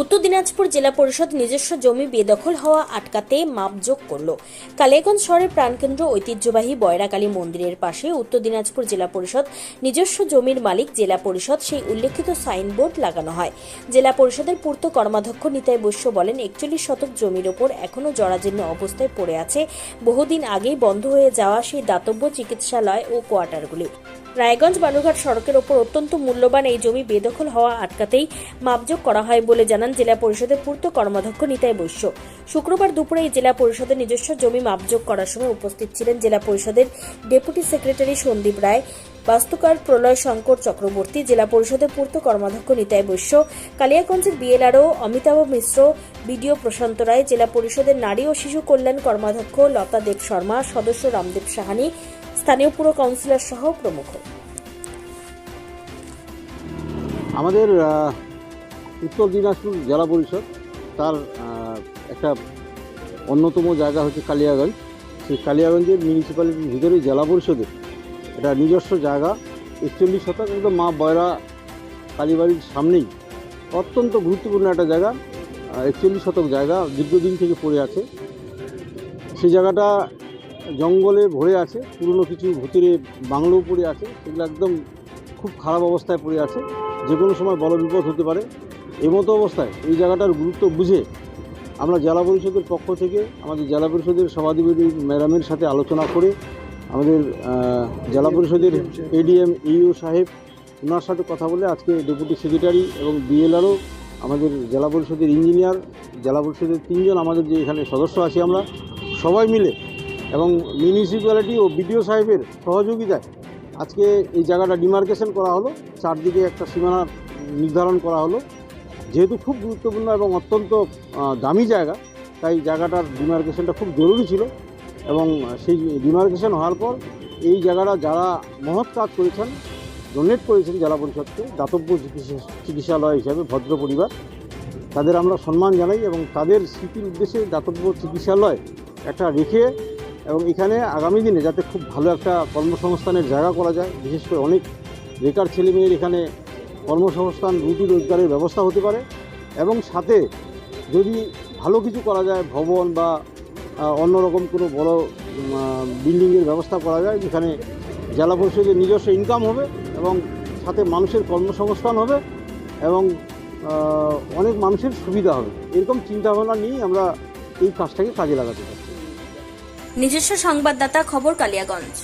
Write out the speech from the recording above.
উত্তর দিনাজপুর জেলা পরিষদ নিজস্ব জমি বেদখল হওয়া আটকাতে মাপযোগ করল। কালিয়াগঞ্জ শহরের প্রাণকেন্দ্র ঐতিহ্যবাহী বয়রাকালী মন্দিরের পাশে উত্তর দিনাজপুর জেলা পরিষদ নিজস্ব জমির মালিক জেলা পরিষদ সেই উল্লেখিত সাইনবোর্ড লাগানো হয়। জেলা পরিষদের পূর্ত কর্মাধ্যক্ষ নিতাই বৈশ্য বলেন, একচল্লিশ শতক জমির ওপর এখনও জরাজীর্ণ অবস্থায় পড়ে আছে। বহুদিন আগেই বন্ধ হয়ে যাওয়া সেই দাতব্য চিকিৎসালয় ও কোয়ার্টারগুলি। রায়গঞ্জ বালুরঘাট সড়কের ওপর অত্যন্ত মূল্যবান এই জমি বেদখল হওয়া আটকাতেই মাপযোগ করা হয় বলে জানান জেলা পরিষদের পূর্ত কর্মাধ্যক্ষ নিতাই বৈশ্য। শুক্রবার দুপুরে জেলা পরিষদের নিজস্ব জমি মাপযোগ করার সময় উপস্থিত ছিলেন জেলা পরিষদের ডেপুটি সেক্রেটারি সন্দীপ রায়, বাস্তুকার প্রলয় শঙ্কর চক্রবর্তী, জেলা পরিষদের পূর্ত কর্মাধ্যক্ষ নিতাই বৈশ্য, কালিয়াগঞ্জের বিএলআরও অমিতাভ মিশ্র, বিডিও প্রশান্ত রায়, জেলা পরিষদের নারী ও শিশু কল্যাণ কর্মাধ্যক্ষ লতা দেব শর্মা, সদস্য রামদেব সাহানি স্থানীয় পুর কাউন্সিলর সহ প্রমুখ। আমাদের উত্তর দিনাজপুর জেলা পরিষদ, তার একটা অন্যতম জায়গা হচ্ছে কালিয়াগঞ্জ। সেই কালিয়াগঞ্জের মিউনিসিপ্যালিটির ভিতরে জেলা পরিষদের এটা নিজস্ব জায়গা, একচল্লিশ শতক একদম মা বয়রা কালীবাড়ির সামনেই। অত্যন্ত গুরুত্বপূর্ণ একটা জায়গা একচল্লিশ শতক জায়গা দীর্ঘদিন থেকে পড়ে আছে। সেই জায়গাটা জঙ্গলে ভরে আছে, পুরনো কিছু ভূতিরে বাংলো পড়ে আছে, সেগুলো একদম খুব খারাপ অবস্থায় পড়ে আছে। যে কোনো সময় বড় বিপদ হতে পারে। এমতো অবস্থায় এই জায়গাটার গুরুত্ব বুঝে আমরা জেলা পরিষদের পক্ষ থেকে আমাদের জেলা পরিষদের সভাধিপতি ম্যাডামের সাথে আলোচনা করে আমাদের জেলা পরিষদের এডিএম ইউ সাহেব ওনার সাথে কথা বলে আজকে ডেপুটি সেক্রেটারি এবং বিএলআরও আমাদের জেলা পরিষদের ইঞ্জিনিয়ার, জেলা পরিষদের তিনজন আমাদের যে এখানে সদস্য আছি আমরা, সবাই মিলে এবং মিউনিসিপ্যালিটি ও বিডিও সাহেবের সহযোগিতায় আজকে এই জায়গাটা ডিমার্কেশন করা হলো। চারদিকে একটা সীমানা নির্ধারণ করা হলো। যেহেতু খুব গুরুত্বপূর্ণ এবং অত্যন্ত দামি জায়গা, তাই জায়গাটার ডিমার্কেশনটা খুব জরুরি ছিল এবং সেই ডিমার্কেশন হওয়ার পর এই জায়গাটা যারা মহৎ কাজ করেছেন ডোনেট করেছেন জেলা পরিষদকে, দাতব্য চিকিৎসা, চিকিৎসালয় হিসাবে ভদ্র পরিবার, তাদের আমরা সম্মান জানাই এবং তাদের স্মৃতির উদ্দেশ্যে দাতব্য চিকিৎসালয় একটা রেখে এবং এখানে আগামী দিনে যাতে খুব ভালো একটা কর্মসংস্থানের জায়গা করা যায় বিশেষ করে অনেক বেকার ছেলেমেয়ের এখানে কর্মসংস্থান রুটি রোজগারের ব্যবস্থা হতে পারে এবং সাথে যদি ভালো কিছু করা যায় ভবন বা আহ, অন্যরকম কোনো বড় বিল্ডিংয়ের ব্যবস্থা করা যায় যেখানে জেলা পরিষদের নিজস্ব ইনকাম হবে এবং সাথে মানুষের কর্মসংস্থান হবে এবং অনেক মানুষের সুবিধা হবে। এরকম চিন্তাভাবনা নিয়েই আমরা এই কাজটাকে কাজে লাগাতে চাই নিজস্ব সংবাদদাতা খবর কালিয়াগঞ্জ।